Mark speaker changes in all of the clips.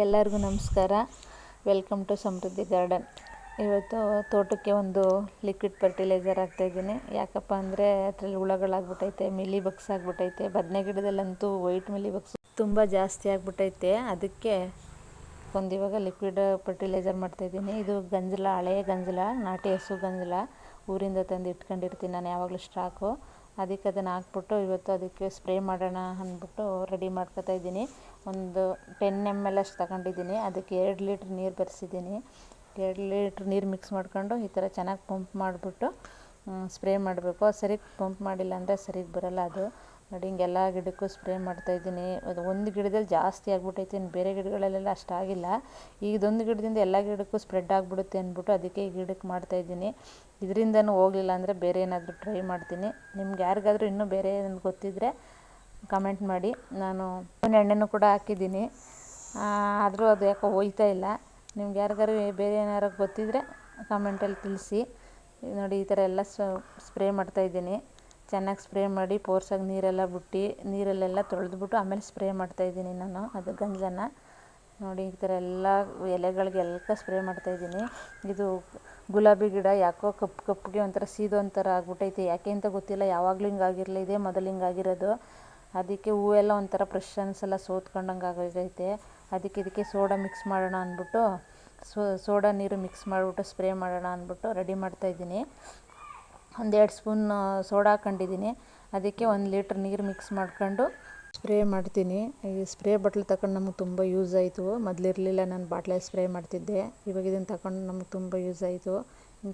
Speaker 1: ಎಲ್ಲರಿಗೂ ನಮಸ್ಕಾರ. Welcome to Samriddhi garden ಇವತ್ತು ತೋಟಕ್ಕೆ ಒಂದು ಲಿಕ್ವಿಡ್ ಫರ್ಟಿಲೈಸರ್ ಹಾಕ್ತಾಯಿದ್ದೀನಿ ಯಾಕಪ್ಪ ಅಂದರೆ ಅದರಲ್ಲಿ ಹುಳಗಳಾಗ್ಬಿಟ್ಟೈತೆ ಮಿಲಿ ಬಗ್ಸ್ ಆಗ್ಬಿಟ್ಟೈತೆ, ಬದನೆ ಗಿಡದಲ್ಲಂತೂ ವೈಟ್ ಮಿಲಿ ಬಗ್ಸ್ ತುಂಬ ಜಾಸ್ತಿ ಆಗ್ಬಿಟ್ಟೈತೆ. ಅದಕ್ಕೆ ಒಂದು ಇವಾಗ ಲಿಕ್ವಿಡ್ ಫರ್ಟಿಲೈಸರ್ ಮಾಡ್ತಾಯಿದ್ದೀನಿ ಇದು ಗಂಜಲ ಹಳೆಯ ಗಂಜಲ, ನಾಟಿ ಹಸು ಗಂಜಲ ಊರಿಂದ ತಂದು ಇಟ್ಕೊಂಡಿರ್ತೀನಿ ನಾನು ಯಾವಾಗಲೂ ಸ್ಟಾಕು ಅದಕ್ಕೆ ಅದನ್ನು ಹಾಕ್ಬಿಟ್ಟು ಇವತ್ತು ಅದಕ್ಕೆ ಸ್ಪ್ರೇ ಮಾಡೋಣ ಅಂದ್ಬಿಟ್ಟು ರೆಡಿ ಮಾಡ್ಕೊತಾ ಇದ್ದೀನಿ. ಒಂದು ಟೆನ್ ಎಂ ಎಲ್ ಅಷ್ಟು ತಗೊಂಡಿದ್ದೀನಿ. ಅದಕ್ಕೆ ಎರಡು ಲೀಟ್ರ್ ನೀರು ಬೆರೆಸಿದ್ದೀನಿ. ಎರಡು ಲೀಟ್ರ್ ನೀರು ಮಿಕ್ಸ್ ಮಾಡ್ಕೊಂಡು ಈ ಥರ ಚೆನ್ನಾಗಿ ಪಂಪ್ ಮಾಡಿಬಿಟ್ಟು ಸ್ಪ್ರೇ ಮಾಡಬೇಕು. ಸರಿ ಪಂಪ್ ಮಾಡಿಲ್ಲ ಅಂದರೆ ಸರಿಗೆ ಬರೋಲ್ಲ ಅದು. ನೋಡಿ, ಹಿಂಗೆಲ್ಲ ಗಿಡಕ್ಕೂ ಸ್ಪ್ರೇ ಮಾಡ್ತಾಯಿದ್ದೀನಿ ಅದು ಒಂದು ಗಿಡದಲ್ಲಿ ಜಾಸ್ತಿ ಆಗಿಬಿಟ್ಟೈತೆ ಇನ್ನು ಬೇರೆ ಗಿಡಗಳಲ್ಲೆಲ್ಲ ಅಷ್ಟಾಗಿಲ್ಲ ಇದೊಂದು ಗಿಡದಿಂದ ಎಲ್ಲ ಗಿಡಕ್ಕೂ ಸ್ಪ್ರೆಡ್ ಆಗಿಬಿಡುತ್ತೆ ಅಂದ್ಬಿಟ್ಟು ಅದಕ್ಕೆ ಈ ಗಿಡಕ್ಕೆ ಮಾಡ್ತಾಯಿದ್ದೀನಿ ಇದರಿಂದನೂ ಹೋಗಲಿಲ್ಲ ಅಂದರೆ ಬೇರೆ ಏನಾದರೂ ಟ್ರೈ ಮಾಡ್ತೀನಿ. ನಿಮ್ಗೆ ಯಾರಿಗಾದರೂ ಇನ್ನೂ ಬೇರೆ ಏನಾದ್ರು ಗೊತ್ತಿದ್ದರೆ ಕಮೆಂಟ್ ಮಾಡಿ. ನಾನು ಎಣ್ಣೆನೂ ಕೂಡ ಹಾಕಿದ್ದೀನಿ. ಆದರೂ ಅದು ಯಾಕೋ ಹೋಯ್ತಾ ಇಲ್ಲ. ನಿಮ್ಗೆ ಯಾರಿಗಾರು ಬೇರೆ ಏನಾರು ಗೊತ್ತಿದ್ದರೆ ಕಮೆಂಟಲ್ಲಿ ತಿಳಿಸಿ. ನೋಡಿ, ಈ ಥರ ಎಲ್ಲ ಸ್ಪ್ರೇ ಮಾಡ್ತಾಯಿದ್ದೀನಿ ಚೆನ್ನಾಗಿ ಸ್ಪ್ರೇ ಮಾಡಿ ಪೋರ್ಸಾಗಿ ನೀರೆಲ್ಲ ಬಿಟ್ಟು, ನೀರಲ್ಲೆಲ್ಲ ತೊಳೆದ್ಬಿಟ್ಟು ಆಮೇಲೆ ಸ್ಪ್ರೇ ಮಾಡ್ತಾಯಿದ್ದೀನಿ ನಾನು, ಅದು ಗಂಜನ. ನೋಡಿ, ಈ ಥರ ಎಲ್ಲ ಎಲೆಗಳಿಗೆಲ್ಲ ಸ್ಪ್ರೇ ಮಾಡ್ತಾ ಇದ್ದೀನಿ. ಇದು ಗುಲಾಬಿ ಗಿಡ ಯಾಕೋ ಕಪ್ಪು ಕಪ್ಪಿಗೆ ಒಂಥರ ಸೀದೋ ಒಂಥರ ಆಗ್ಬಿಟ್ಟೈತೆ ಯಾಕೆ ಅಂತ ಗೊತ್ತಿಲ್ಲ. ಯಾವಾಗಲೂ ಹಿಂಗಾಗಿರಲಿಲ್ಲ ಇದೇ ಮೊದಲು ಹಿಂಗಾಗಿರೋದು ಅದಕ್ಕೆ ಹೂವೆಲ್ಲ ಒಂಥರ ಫ್ರೆಶ್ ಅನಿಸಲ್ಲ, ಸೋತ್ಕೊಂಡಂಗೆ ಆಗೋಗೈತೆ. ಅದಕ್ಕೆ ಇದಕ್ಕೆ ಸೋಡಾ ಮಿಕ್ಸ್ ಮಾಡೋಣ ಅಂದ್ಬಿಟ್ಟು ಸೋಡಾ ನೀರು ಮಿಕ್ಸ್ ಮಾಡಿಬಿಟ್ಟು ಸ್ಪ್ರೇ ಮಾಡೋಣ ಅಂದ್ಬಿಟ್ಟು ರೆಡಿ ಮಾಡ್ತಾಯಿದ್ದೀನಿ ಒಂದೆರಡು ಸ್ಪೂನ್ ಸೋಡಾ ಹಾಕೊಂಡಿದ್ದೀನಿ. ಅದಕ್ಕೆ ಒಂದು ಲೀಟ್ರ್ ನೀರು ಮಿಕ್ಸ್ ಮಾಡ್ಕೊಂಡು ಸ್ಪ್ರೇ ಮಾಡ್ತೀನಿ. ಈ ಸ್ಪ್ರೇ ಬಾಟ್ಲ್ ತಗೊಂಡು ನಮಗೆ ತುಂಬ ಯೂಸ್ ಆಯಿತು. ಮೊದಲಿರಲಿಲ್ಲ ನಾನು ಬಾಟ್ಲಲ್ಲಿ ಸ್ಪ್ರೇ ಮಾಡ್ತಿದ್ದೆ. ಇವಾಗ ಇದನ್ನು ತಗೊಂಡು ನಮಗೆ ತುಂಬ ಯೂಸ್ ಆಯಿತು.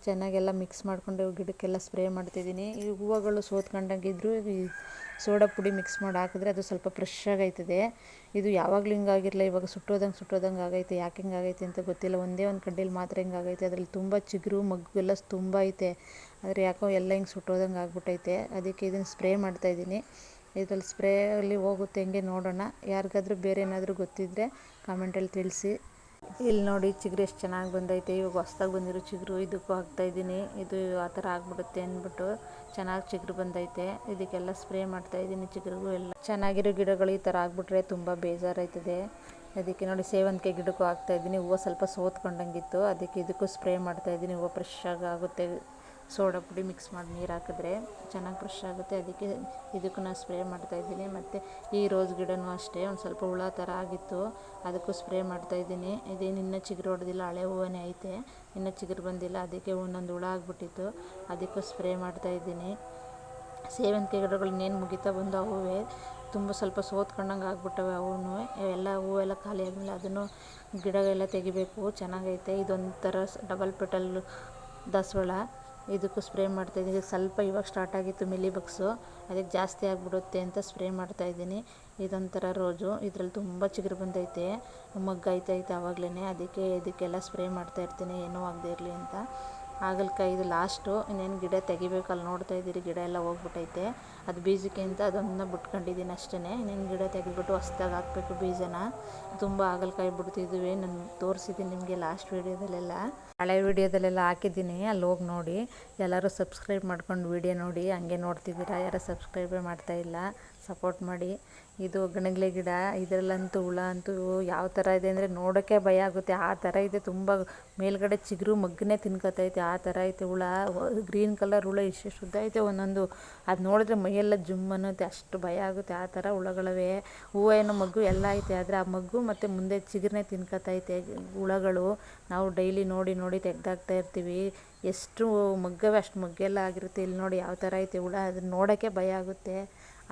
Speaker 1: ಚೆನ್ನಾಗೆಲ್ಲ ಮಿಕ್ಸ್ ಮಾಡಿಕೊಂಡು ಗಿಡಕ್ಕೆಲ್ಲ ಸ್ಪ್ರೇ ಮಾಡ್ತಿದ್ದೀನಿ. ಈ ಹೂವುಗಳು ಸೋತ್ಕೊಂಡಂಗಿದ್ರು ಈ ಸೋಡಾ ಪುಡಿ ಮಿಕ್ಸ್ ಮಾಡಿ ಹಾಕಿದ್ರೆ ಅದು ಸ್ವಲ್ಪ ಫ್ರೆಶ್ ಆಗೈತದೆ. ಇದು ಯಾವಾಗಲೂ ಹಿಂಗಾಗಿರಲ್ಲ ಇವಾಗ ಸುಟ್ಟೋದಂಗೆ ಸುಟ್ಟೋದಂಗೆ ಆಗೈತೆ, ಯಾಕೆ ಹಿಂಗಾಗೈತೆ ಅಂತ ಗೊತ್ತಿಲ್ಲ. ಒಂದೇ ಒಂದು ಕಡ್ಡಿಲಿ ಮಾತ್ರ ಹಿಂಗಾಗೈತೆ. ಅದರಲ್ಲಿ ತುಂಬ ಚಿಗುರು ಮಗ್ಗು ಎಲ್ಲ ತುಂಬ ಐತೆ. ಆದರೆ ಯಾಕೋ ಎಲ್ಲ ಹಿಂಗೆ ಸುಟ್ಟೋದಂಗೆ ಆಗ್ಬಿಟ್ಟೈತೆ. ಅದಕ್ಕೆ ಇದನ್ನು ಸ್ಪ್ರೇ ಮಾಡ್ತಾಯಿದ್ದೀನಿ ಇದರಲ್ಲಿ ಸ್ಪ್ರೇ ಅಲ್ಲಿ ಹೋಗುತ್ತೆ, ಹೆಂಗೆ ನೋಡೋಣ. ಯಾರಿಗಾದ್ರೂ ಬೇರೆ ಏನಾದರೂ ಗೊತ್ತಿದ್ದರೆ ಕಾಮೆಂಟಲ್ಲಿ ತಿಳಿಸಿ. ಇಲ್ಲಿ ನೋಡಿ ಚಿಗುರು ಎಷ್ಟು ಚೆನ್ನಾಗಿ ಬಂದೈತೆ. ಇವಾಗ ಹೊಸ್ದಾಗಿ ಬಂದಿರೋ ಚಿಗುರು ಇದಕ್ಕೂ ಹಾಕ್ತಾಯಿದ್ದೀನಿ ಇದು ಆ ಥರ ಆಗ್ಬಿಡುತ್ತೆ ಅಂದ್ಬಿಟ್ಟು ಚೆನ್ನಾಗಿ ಚಿಗುರು ಬಂದೈತೆ. ಇದಕ್ಕೆಲ್ಲ ಸ್ಪ್ರೇ ಮಾಡ್ತಾಯಿದ್ದೀನಿ ಚಿಗುರಿಗೂ ಎಲ್ಲ. ಚೆನ್ನಾಗಿರೋ ಗಿಡಗಳು ಈ ಥರ ಆಗಿಬಿಟ್ರೆ ತುಂಬ ಬೇಜಾರಾಯ್ತದೆ. ಅದಕ್ಕೆ ನೋಡಿ ಸೇವಂತಿಗೆ ಗಿಡಕ್ಕೂ ಹಾಕ್ತಾಯಿದ್ದೀನಿ ಹೂವು ಸ್ವಲ್ಪ ಸೋತ್ಕೊಂಡಂಗಿತ್ತು. ಅದಕ್ಕೆ ಇದಕ್ಕೂ ಸ್ಪ್ರೇ ಮಾಡ್ತಾಯಿದ್ದೀನಿ ಹೂವು ಫ್ರೆಶ್ ಆಗಿ ಆಗುತ್ತೆ. ಸೋಡಾ ಪುಡಿ ಮಿಕ್ಸ್ ಮಾಡಿ ನೀರು ಹಾಕಿದ್ರೆ ಚೆನ್ನಾಗಿ ಫ್ರೆಶ್ ಆಗುತ್ತೆ. ಅದಕ್ಕೆ ಇದಕ್ಕೂ ನಾನು ಸ್ಪ್ರೇ ಮಾಡ್ತಾಯಿದ್ದೀನಿ ಮತ್ತು ಈ ರೋಸ್ ಗಿಡನೂ ಅಷ್ಟೇ, ಒಂದು ಸ್ವಲ್ಪ ಹುಳ ಥರ ಆಗಿತ್ತು, ಅದಕ್ಕೂ ಸ್ಪ್ರೇ ಮಾಡ್ತಾಯಿದ್ದೀನಿ ಇದೇನು ಇನ್ನೂ ಚಿಗುರು ಹೊಡೆದಿಲ್ಲ, ಹಳೆ ಹೂವನೇ ಐತೆ. ಇನ್ನೂ ಚಿಗುರು ಬಂದಿಲ್ಲ, ಅದಕ್ಕೆ ಒಂದೊಂದು ಹುಳ ಆಗಿಬಿಟ್ಟಿತ್ತು. ಅದಕ್ಕೂ ಸ್ಪ್ರೇ ಮಾಡ್ತಾಯಿದ್ದೀನಿ ಸೇವಂತಿಗೆ ಗಿಡಗಳು ಇನ್ನೇನು ಮುಗಿತಾ ಬಂದು ಹೂವೇ ತುಂಬ ಸ್ವಲ್ಪ ಸೋತ್ಕೊಂಡಂಗೆ ಆಗ್ಬಿಟ್ಟವೆ ಅವೂ ಎಲ್ಲ ಹೂವೆಲ್ಲ ಖಾಲಿ ಆದಮೇಲೆ ಅದನ್ನು ಗಿಡಗಳೆಲ್ಲ ತೆಗಿಬೇಕು. ಚೆನ್ನಾಗೈತೆ. ಇದೊಂಥರ ಡಬಲ್ ಪೆಟಲ್ ದಾಸವಾಳ. ಇದಕ್ಕೂ ಸ್ಪ್ರೇ ಮಾಡ್ತಾಯಿದ್ದೀನಿ ಸ್ವಲ್ಪ ಇವಾಗ ಸ್ಟಾರ್ಟ್ ಆಗಿತ್ತು ಮಿಲಿ ಬಗ್ಸು ಅದಕ್ಕೆ ಜಾಸ್ತಿ ಆಗಿಬಿಡುತ್ತೆ ಅಂತ ಸ್ಪ್ರೇ ಮಾಡ್ತಾಯಿದ್ದೀನಿ ಇದೊಂಥರ ರೋಜು. ಇದರಲ್ಲಿ ತುಂಬ ಚಿಗುರು ಬಂದೈತೆ. ಮಗ್ಗೈತೈತೆ ಆವಾಗಲೇ ಅದಕ್ಕೆ ಇದಕ್ಕೆಲ್ಲ ಸ್ಪ್ರೇ ಮಾಡ್ತಾಯಿರ್ತೀನಿ ಏನೂ ಆಗದೇ ಇರಲಿ ಅಂತ. ಹಾಗಲಕಾಯಿದು ಲಾಸ್ಟು, ಇನ್ನೇನು ಗಿಡ ತೆಗಿಬೇಕು, ಅಲ್ಲಿ ನೋಡ್ತಾ ಇದ್ದೀರಿ, ಗಿಡ ಎಲ್ಲ ಹೋಗ್ಬಿಟ್ಟೈತೆ ಅದು ಬೀಜಕ್ಕೆ ಅಂತ ಬಿಟ್ಕೊಂಡಿದ್ದೀನಿ ಅಷ್ಟೇ ಇನ್ನೇನು ಗಿಡ ತೆಗೆದ್ಬಿಟ್ಟು ಹೊಸ್ದಾಗಿ ಹಾಕ್ಬೇಕು ಬೀಜನ. ತುಂಬ ಹಾಗಲಕಾಯಿ ಬಿಡ್ತಿದ್ವಿ ನಾನು ತೋರಿಸಿದ್ದೀನಿ ನಿಮಗೆ ಲಾಸ್ಟ್ ವೀಡಿಯೋದಲ್ಲೆಲ್ಲ. ಹಳೆ ವೀಡಿಯೋದಲ್ಲೆಲ್ಲ ಹಾಕಿದ್ದೀನಿ, ಅಲ್ಲಿ ಹೋಗಿ ನೋಡಿ. ಎಲ್ಲರೂ ಸಬ್ಸ್ಕ್ರೈಬ್ ಮಾಡ್ಕೊಂಡು ವೀಡಿಯೋ ನೋಡಿ, ಹಂಗೆ ನೋಡ್ತಿದ್ದೀರಾ? ಯಾರು ಸಬ್ಸ್ಕ್ರೈಬೇ ಮಾಡ್ತಾಯಿಲ್ಲ ಸಪೋರ್ಟ್ ಮಾಡಿ. ಇದು ಗಣಗಲೆ ಗಿಡ, ಇದರಲ್ಲಂತೂ ಹುಳ ಅಂತೂ ಯಾವ ಥರ ಇದೆ ಅಂದರೆ ನೋಡೋಕ್ಕೆ ಭಯ ಆಗುತ್ತೆ. ಆ ಥರ ಇದೆ ತುಂಬ ಮೇಲುಗಡೆ ಚಿಗುರು ಮಗ್ಗನೇ ತಿನ್ಕೊತೈತೆ. ಆ ಥರ ಐತೆ ಹುಳ. ಗ್ರೀನ್ ಕಲರ್ ಹುಳ ಎಷ್ಟು ಶುದ್ಧ ಐತೆ ಒಂದೊಂದು. ಅದು ನೋಡಿದ್ರೆ ಮೈಯೆಲ್ಲ ಜುಮ್ ಅನ್ನುತ್ತೆ. ಅಷ್ಟು ಭಯ ಆಗುತ್ತೆ. ಆ ಥರ ಹುಳಗಳವೇ. ಹೂವು ಏನೋ ಮಗ್ಗು ಎಲ್ಲ ಐತೆ. ಆದರೆ ಆ ಮಗ್ಗು ಮತ್ತು ಮುಂದೆ ಚಿಗುರನ್ನೇ ತಿನ್ಕೊತೈತೆ ಹುಳಗಳು. ನಾವು ಡೈಲಿ ನೋಡಿ ನೋಡಿ ತೆಗ್ದಾಗ್ತಾ ಇರ್ತೀವಿ. ಎಷ್ಟು ಮಗ್ಗವೆ ಅಷ್ಟು ಮಗ್ಗೆಲ್ಲ ಆಗಿರುತ್ತೆ. ಇಲ್ಲಿ ನೋಡಿ ಯಾವ ಥರ ಐತೆ ಹುಳ. ಅದನ್ನ ನೋಡೋಕ್ಕೆ ಭಯ ಆಗುತ್ತೆ.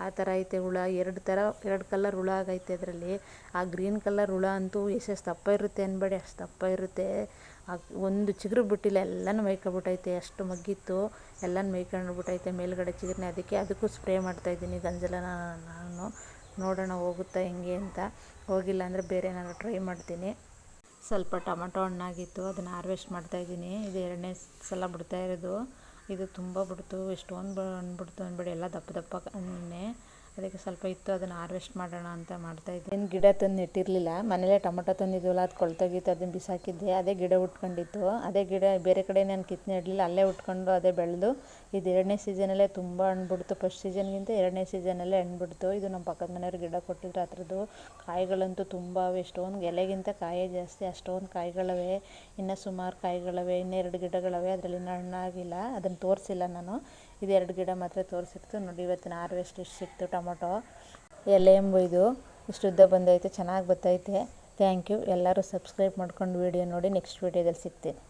Speaker 1: ಆ ಥರ ಐತೆ ಹುಳ, ಎರಡು ಥರ, ಎರಡು ಕಲರ್ ಹುಳ ಆಗೈತೆ ಅದರಲ್ಲಿ ಆ ಗ್ರೀನ್ ಕಲರ್ ಹುಳ ಅಂತೂ ಎಷ್ಟೆಷ್ಟು ದಪ್ಪ ಇರುತ್ತೆ ಅನ್ಬೇಡಿ, ಅಷ್ಟು ದಪ್ಪ ಇರುತ್ತೆ. ಒಂದು ಚಿಗುರು ಬಿಟ್ಟಿಲ್ಲ, ಎಲ್ಲನೂ ಮೈಕೊಂಡ್ಬಿಟ್ಟೈತೆ ಅಷ್ಟು ಮಗ್ಗಿತ್ತು, ಎಲ್ಲನೂ ಮೈಕೊಂಡ್ಬಿಟ್ಟೈತೆ ಮೇಲ್ಗಡೆ ಚಿಗುರನ್ನ ಅದಕ್ಕೆ ಅದಕ್ಕೂ ಸ್ಪ್ರೇ ಮಾಡ್ತಾಯಿದ್ದೀನಿ ಗಂಜಲನ ನಾನು. ನೋಡೋಣ ಹೋಗುತ್ತಾ ಹೆಂಗೆ ಅಂತ. ಹೋಗಿಲ್ಲ ಅಂದರೆ ಬೇರೆ ಏನಾದ್ರು ಟ್ರೈ ಮಾಡ್ತೀನಿ. ಸ್ವಲ್ಪ ಟೊಮೆಟೊ ಹಣ್ಣಾಗಿತ್ತು, ಅದನ್ನು ಹಾರ್ವೆಸ್ಟ್ ಮಾಡ್ತಾಯಿದ್ದೀನಿ ಇದು ಎರಡನೇ ಸಲ ಬಿಡ್ತಾ ಇರೋದು. ಇದು ತುಂಬ ಬಿಡ್ತು, ಎಷ್ಟೊಂದು ಅಂದ್ಬಿಡ್ತು ಬಿಡ್ತು ಅಂದ್ಬಿಡಿ ಎಲ್ಲ ದಪ್ಪ ದಪ್ಪ ಅದಕ್ಕೆ ಸ್ವಲ್ಪ ಇತ್ತು, ಅದನ್ನು ಹಾರ್ವೆಸ್ಟ್ ಮಾಡೋಣ ಅಂತ ಮಾಡ್ತಾ ಇದ್ದೆ. ಏನು ಗಿಡ ತಂದು ನೆಟ್ಟಿರಲಿಲ್ಲ ಮನೇಲೇ ಟೊಮೊಟೊ ತಂದಿದ್ವಲ್ಲ ಅದು ಕೊಳ್ತೋಗಿತ್ತು ಅದನ್ನು ಬಿಸಾಕಿದ್ದೆ, ಅದೇ ಗಿಡ ಉಟ್ಕೊಂಡಿತ್ತು. ಅದೇ ಗಿಡ ಬೇರೆ ಕಡೆ ನಾನು ಕಿತ್ತು ಇಡಲಿಲ್ಲ, ಅಲ್ಲೇ ಉಟ್ಕೊಂಡು ಅದೇ ಬೆಳೆದು, ಇದು ಎರಡನೇ ಸೀಸನಲ್ಲೇ ತುಂಬ ಹಣ್ಣು ಬಿಡ್ತು ಫಸ್ಟ್ ಸೀಸನ್ಗಿಂತ ಎರಡನೇ ಸೀಸನಲ್ಲೇ ಹಣ್ಣು ಬಿಡ್ತು ಇದು ನಮ್ಮ ಪಕ್ಕದ ಮನೆಯವ್ರು ಗಿಡ ಕೊಟ್ಟಿದ್ರು, ಅದ್ರದ್ದು ಕಾಯಿಗಳಂತೂ ತುಂಬ ಅವೆ, ಎಷ್ಟೊಂದು ಎಲೆಗಿಂತ ಕಾಯೇ ಜಾಸ್ತಿ, ಅಷ್ಟೊಂದು ಕಾಯಿಗಳವೆ, ಇನ್ನು ಸುಮಾರು ಕಾಯಿಗಳವೆ ಇನ್ನೆರಡು ಗಿಡಗಳವೆ, ಅದರಲ್ಲಿ ಹಣ್ಣಾಗಿಲ್ಲ, ಅದನ್ನು ತೋರಿಸಿಲ್ಲ ನಾನು. ಇದು ಎರಡು ಗಿಡ ಮಾತ್ರ ತೋರಿಸಿತ್ತು. ನೋಡಿ, ಇವತ್ತಿನ ಹಾರ್ವೆಸ್ಟ್ ಇಷ್ಟು ಸಿಕ್ತು ಟೊಮೊಟೊ. ಎಲೆ ಇದು. ಇಷ್ಟು ಉದ್ದ ಬಂದೈತೆ ಚೆನ್ನಾಗಿ ಬರ್ತೈತೆ ಥ್ಯಾಂಕ್ ಯು ಎಲ್ಲರೂ ಸಬ್ಸ್ಕ್ರೈಬ್ ಮಾಡ್ಕೊಂಡು ವೀಡಿಯೋ ನೋಡಿ. ನೆಕ್ಸ್ಟ್ ವೀಡಿಯೋದಲ್ಲಿ ಸಿಗ್ತೀನಿ.